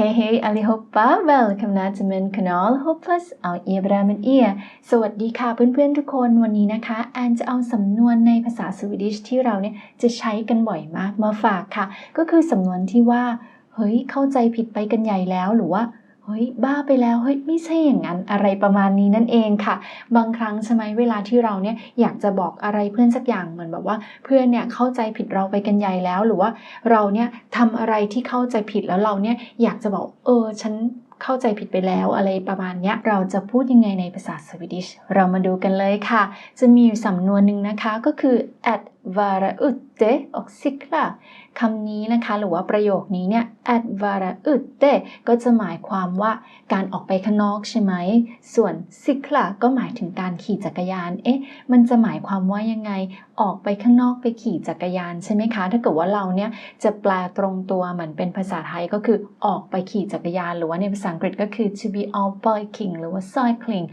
Hey, hej allihopa! Välkomna till min kanal. Hoppas allt är bra med er. สวัสดีค่ะเพื่อนๆทุกคน วันนี้นะคะแอนจะเอาสำนวนในภาษาสวีดิชที่เราเนี่ยจะใช้กันบ่อยมากมาฝากค่ะ ก็คือสำนวนที่ว่า เฮ้ย เข้าใจผิดไปกันใหญ่แล้ว หรือว่า เฮ้ยบ้าไปแล้วเฮ้ยไม่ใช่อย่างนั้นอะไรประมาณนี้นั่นเองค่ะ บางครั้งใช่ไหมเวลาที่เราเนี่ยอยากจะบอกอะไรเพื่อนสักอย่างเหมือนแบบว่า เพื่อนเนี่ยเข้าใจผิดเราไปกันใหญ่แล้วหรือว่าเราเนี่ยทำอะไรที่เข้าใจผิดแล้วเราเนี่ยอยากจะบอกเออฉัน เข้าใจผิดไปแล้วอะไรประมาณนี้เราจะพูดยังไงในภาษาสวีดิชเรามาดูกันเลยค่ะ จะมีสำนวนหนึ่งนะคะก็คือ at vara ute och cykla คำนี้นะคะหรือว่าประโยคนี้เนี่ย at vara ute ก็จะหมายความว่าการออกไปข้างนอกใช่ไหม ส่วน cykla ก็หมายถึงการขี่จักรยาน เอ๊ะ มันจะหมายความว่ายังไง ออกไปข้างนอกไปขี่จักรยานใช่ไหมคะ ถ้าเกิดว่าเราเนี่ยจะแปลตรงตัวเหมือนเป็นภาษาไทยก็คือออกไปขี่จักรยาน หรือว่าในภาษาอังกฤษก็คือ to be out biking หรือว่า cycling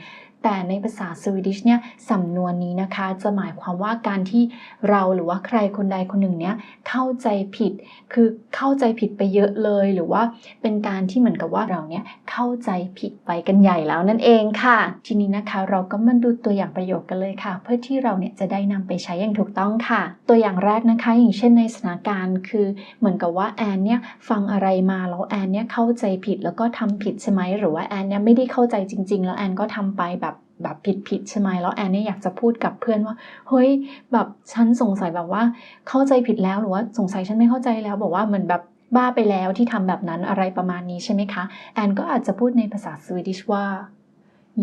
แต่ในภาษาสวีดิชเนี่ยสำนวนนี้นะคะ จะหมายความว่าการที่เราหรือว่าใครคนใดคนหนึ่งเนี่ยเข้าใจผิด คือเข้าใจผิดไปเยอะเลย หรือว่าเป็นการที่เหมือนกับว่าเราเนี่ยเข้าใจผิดไปกันใหญ่แล้วนั่นเองค่ะ ทีนี้นะคะเราก็มาดูตัวอย่างประโยคกันเลยค่ะ เพื่อที่เราเนี่ยจะได้นำไปใช้อย่างถูกต้องค่ะ ตัวอย่างแรกนะคะ อย่างเช่นในสถานการณ์คือเหมือนกับว่าแอนเนี่ยฟังอะไรมาแล้วแอนเนี่ยเข้าใจผิดแล้วก็ทำผิดใช่ไหมหรือว่าแอนเนี่ยไม่ได้เข้าใจจริง ๆ แล้วแอนก็ทำไปแบบแบบผิดผิดใช่ไหมแล้วแอนเนี่ยอยากจะพูดกับเพื่อนว่า เฮ้ยแบบฉันสงสัยแบบว่าเข้าใจผิดแล้วหรือว่าสงสัยฉันไม่เข้าใจแล้ว บอกว่าเหมือนแบบบ้าไปแล้วที่ทำแบบนั้นอะไรประมาณนี้ใช่ไหมคะ แอนก็อาจจะพูดในภาษาสวีดิชว่า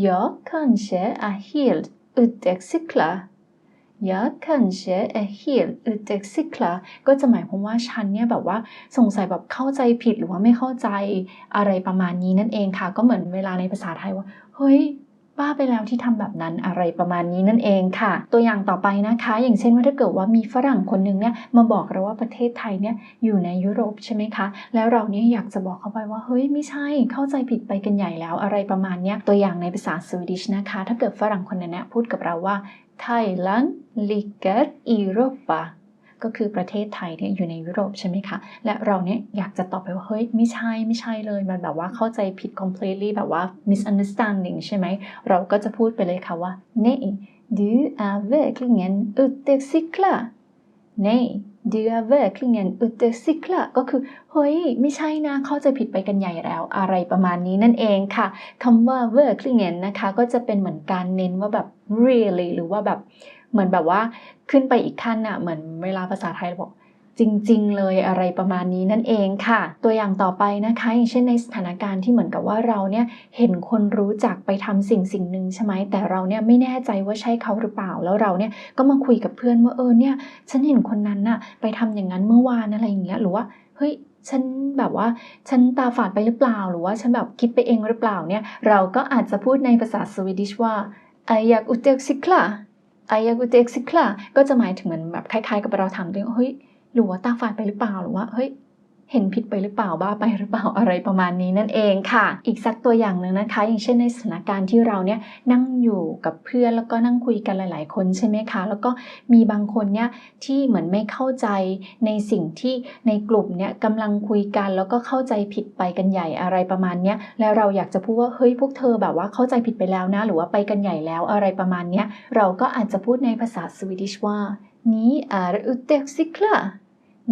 Jag kanske är helt ute och cyklar Jag kanske är helt ute och cyklar ก็จะหมายความว่าฉันเนี่ยแบบว่าสงสัยแบบเข้าใจผิดหรือว่าไม่เข้าใจอะไรประมาณนี้นั่นเองค่ะ ก็เหมือนเวลาในภาษาไทยว่า เฮ้ย บ้าไปแล้วที่ทำแบบนั้นอะไรประมาณนี้นั่นเองค่ะ ตัวอย่างต่อไปนะคะ อย่างเช่นว่าถ้าเกิดว่ามีฝรั่งคนหนึ่งเนี่ยมาบอกเราว่าประเทศไทยเนี่ยอยู่ในยุโรปใช่ไหมคะ แล้วเราเนี่ยอยากจะบอกเขาไปว่าเฮ้ยไม่ใช่เข้าใจผิดไปกันใหญ่แล้วอะไรประมาณเนี้ยตัวอย่างในภาษาสวีดิชนะคะ ถ้าเกิดฝรั่งคนนั้นเนี่ยพูดกับเราว่า Thailand ligger i Europa ก็คือประเทศไทยเนี่ยอยู่ในยุโรปใช่ไหมคะ และเราเนี่ยอยากจะตอบไปว่าเฮ้ยไม่ใช่ไม่ใช่เลย มันแบบว่าเข้าใจผิด completely แบบว่า misunderstanding ใช่ไหม เราก็จะพูดไปเลยค่ะว่า nej du är verkligen ute och cyklar nej du är verkligen ute och cyklar ก็คือ เฮ้ย ไม่ใช่นะ เข้าใจผิดไปกันใหญ่แล้ว อะไรประมาณนี้นั่นเองค่ะคำว่า verkligen นะคะ ก็จะเป็นเหมือนการเน้นว่าแบบ really หรือว่าแบบ เหมือนแบบว่าขึ้นไปอีกขั้นอะเหมือนเวลาภาษาไทยเราบอกจริง ๆ เลยอะไรประมาณนี้นั่นเองค่ะ ตัวอย่างต่อไปนะคะอย่างเช่นในสถานการณ์ที่เหมือนกับว่าเราเนี่ยเห็นคนรู้จักไปทำสิ่งสิ่งหนึ่งใช่ไหมแต่เราเนี่ยไม่แน่ใจว่าใช่เขาหรือเปล่าแล้วเราเนี่ยก็มาคุยกับเพื่อนว่าเออเนี่ยฉันเห็นคนนั้นน่ะไปทำอย่างนั้นเมื่อวานอะไรอย่างเงี้ยหรือว่าเฮ้ยฉันแบบว่าฉันตาฝาดไปหรือเปล่า หรือว่าฉันแบบคิดไปเองหรือเปล่าเนี่ยเราก็อาจจะพูดในภาษาสวีดิชว่า I อยากอุเตกซิคล ไอายากุเตกซิคลาก็จะหมายถึงเหมือนแบบคล้ายๆ กับเราถามตัวเองเฮ้ยหรือว่าตาฝาดไปหรือเปล่าหรือว่าเฮ้ย เห็นผิดไปหรือเปล่าบ้าไปหรือเปล่าอะไรประมาณนี้นั่นเองค่ะ อีกสักตัวอย่างหนึ่งนะคะ อย่างเช่นในสถานการณ์ที่เราเนี่ยนั่งอยู่กับเพื่อนแล้วก็นั่งคุยกันหลาย ๆ คนใช่ไหมคะ แล้วก็มีบางคนเนี่ยที่เหมือนไม่เข้าใจในสิ่งที่ในกลุ่มเนี่ยกำลังคุยกันแล้วก็เข้าใจผิดไปกันใหญ่อะไรประมาณเนี้ยแล้วเราอยากจะพูดว่าเฮ้ยพวกเธอแบบว่าเข้าใจผิดไปแล้วนะ หรือว่าไปกันใหญ่แล้วอะไรประมาณเนี้ยเราก็อาจจะพูดในภาษาสวีดิชว่า Ni är ute och cyklar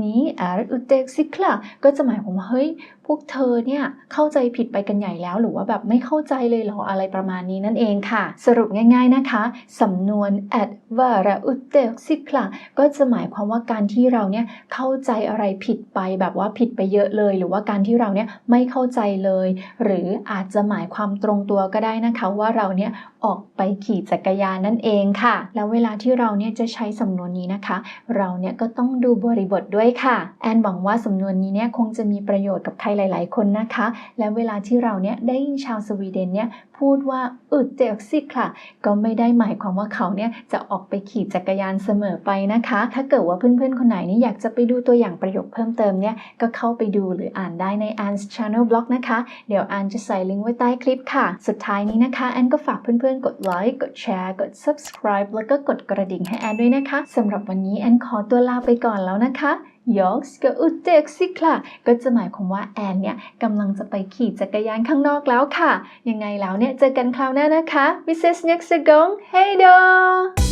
นี้ är ute och cyklar ก็จะหมายความว่าเฮ้ยพวกเธอเนี่ยเข้าใจผิดไปกันใหญ่แล้ว หรือว่าแบบไม่เข้าใจเลยเหรออะไรประมาณนี้นั่นเองค่ะ สรุปง่าย ๆนะคะสำนวน at vara ute och cyklar ก็จะหมายความว่าการที่เราเนี่ยเข้าใจอะไรผิดไปแบบว่าผิดไปเยอะเลย หรือว่าการที่เราเนี่ยไม่เข้าใจเลย หรืออาจจะหมายความตรงตัวก็ได้นะคะว่าเราเนี่ยออกไปขี่จักรยานนั่นเองค่ะ แล้วเวลาที่เราเนี่ยจะใช้สำนวนนี้นะคะ เราเนี่ยก็ต้องดูบริบทด้วยค่ะ แอนหวังว่าสำนวนนี้เนี่ยคงจะมีประโยชน์กับใครหลาย ๆ คนนะคะ และเวลาที่เราเนี่ยได้ยินชาวสวีเดนเนี่ยพูดว่าอุดเจกซิค่ะ ก็ไม่ได้หมายความว่าเขาเนี่ยจะออกไปขี่จักรยานเสมอไปนะคะ ถ้าเกิดว่าเพื่อนๆ คนไหนนี่อยากจะไปดูตัวอย่างประโยคเพิ่มเติมเนี่ยก็เข้าไปดูหรืออ่านได้ใน Anne's Channel Blog นะคะ เดี๋ยวอันจะใส่ลิงก์ไว้ใต้คลิปค่ะ สุดท้ายนี้นะคะแอนก็ฝากเพื่อนๆ กดไลค์กดแชร์กด subscribe แล้วก็กดกระดิ่งให้แอนด้วยนะคะสำหรับวันนี้แอนขอตัวลาไปก่อนแล้วนะคะ jag ska ut och cykla ก็จะหมายความว่าแอนเนี่ยกำลังจะไปขี่จักรยานข้างนอกแล้วค่ะ ยังไงแล้วเนี่ยเจอกันคราวหน้านะคะ Vi ses nästa gång, hej då!